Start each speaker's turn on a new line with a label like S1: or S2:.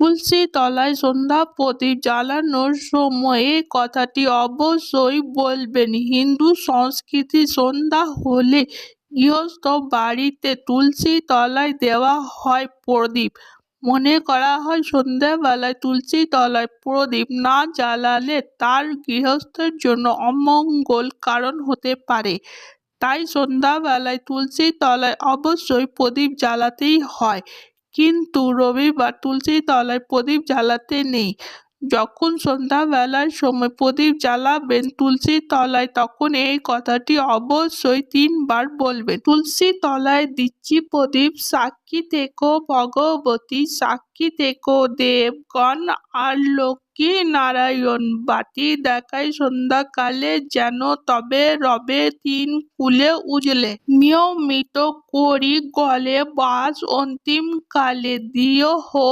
S1: তুলসী তলায় সন্ধ্যা প্রদীপ জ্বালানোর সময় এই কথাটি অবশ্যই বলবেন। হিন্দু সংস্কৃতি সন্ধ্যা হলে গৃহস্থ বাড়িতে তুলসী তলায় দেওয়া হয় প্রদীপ। মনে করা হয়, সন্ধ্যাবেলায় তুলসী তলায় প্রদীপ না জ্বালালে তার গৃহস্থের জন্য অমঙ্গল কারণ হতে পারে। তাই সন্ধ্যাবেলায় তুলসী তলায় অবশ্যই প্রদীপ জ্বালাতেই হয়। কিন্তু রবিবার তুলসী তলায় প্রদীপ জ্বালাতে নেই। যখন সন্ধ্যাবেলার সময় প্রদীপ জ্বালাবেন, তুলসী তলায় তখন এই কথাটি অবশ্যই তিনবার বলবেন। তুলসী তলায় দিচ্ছি প্রদীপ, সাক্ষী থেকো ভগবতী, সাক্ষী থেকো দেবগণ আর লক্ষ্মী নারায়ণ। বাতি দেখায় সন্ধ্যাকালে যেন তবে রবে তিন কুলে উজলে। নিয়মিত করি গলে বাস অন্তিম কালে দিও হো